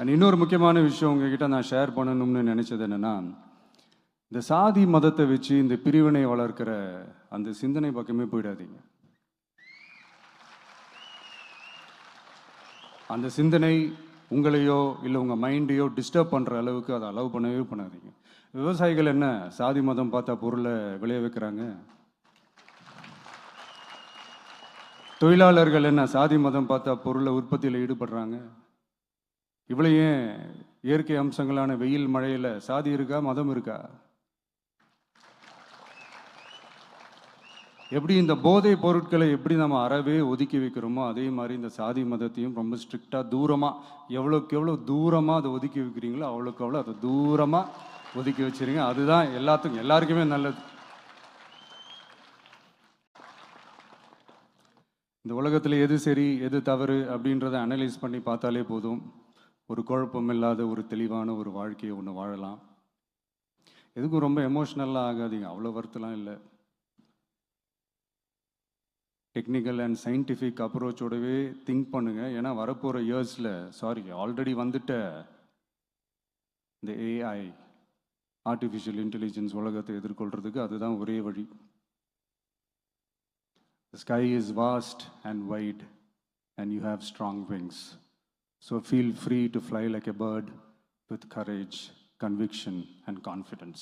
And இன்னொரு முக்கியமான விஷயம் உங்ககிட்ட நான் ஷேர் பண்ணணும்னு நினச்சது என்னன்னா இந்த சாதி மதத்தை வச்சு இந்த பிரிவினை வளர்க்கிற அந்த சிந்தனை பக்கமே போயிடாதீங்க. அந்த சிந்தனை உங்களையோ இல்லை உங்கள் மைண்டையோ டிஸ்டர்ப் பண்ணுற அளவுக்கு அதை அலோவ் பண்ணவே பண்ணாதீங்க. விவசாயிகள் என்ன சாதி மதம் பார்த்தா பொருளை விளைய வைக்கிறாங்க? தொழிலாளர்கள் என்ன சாதி மதம் பார்த்தா பொருளை உற்பத்தியில் ஈடுபடுறாங்க? இவ்வளோ ஏன் இயற்கை அம்சங்களான வெயில் மழையில் சாதி இருக்கா மதம் இருக்கா? எப்படி இந்த போதை பொருட்களை எப்படி நம்ம அறவே ஒதுக்கி வைக்கிறோமோ அதே மாதிரி இந்த சாதி மதத்தையும் ரொம்ப ஸ்ட்ரிக்டாக தூரமாக எவ்வளோக்கு எவ்வளோ தூரமாக அதை ஒதுக்கி வைக்கிறீங்களோ அவ்வளோக்கு அவ்வளோ அதை தூரமாக ஒதுக்கி வச்சிருங்க. அதுதான் எல்லாத்துக்கும் எல்லாருக்குமே நல்லது. இந்த உலகத்தில் எது சரி எது தவறு அப்படின்றத அனலைஸ் பண்ணி பார்த்தாலே போதும். ஒரு குழப்பம் இல்லாத ஒரு தெளிவான ஒரு வாழ்க்கையை ஒன்று வாழலாம். எதுக்கும் ரொம்ப எமோஷ்னலாக ஆகாதீங்க. அவ்வளோ வருத்தலாம் இல்லை. டெக்னிக்கல் அண்ட் சயின்டிஃபிக் அப்ரோச்சோடவே திங்க் பண்ணுங்க. ஏன்னா வரப்போகிற இயர்ஸில் சாரி ஆல்ரெடி வந்துட்ட இந்த ஏஐ ஆர்டிஃபிஷியல் இன்டெலிஜென்ஸ் உலகத்தை எதிர்கொள்கிறதுக்கு அதுதான் ஒரே வழி. The sky is vast and wide, and you have strong wings. So feel free to fly like a bird with courage, conviction, and confidence.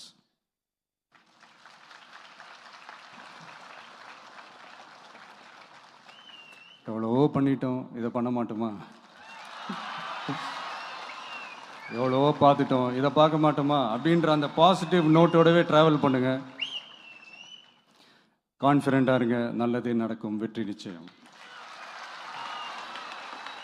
எவ்வளவோ பண்ணிட்டோம். இதை பண்ண மாட்டோமா? எவ்வளவோ பார்த்துட்டோம். இதை பார்க்க மாட்டோமா? அப்படின்ற அந்த பாசிட்டிவ் நோட்டோடவே ட்ராவல் பண்ணுங்க. கான்ஃபிடென்ட்டாக இருங்க. நல்லதே நடக்கும். வெற்றி நிச்சயம்.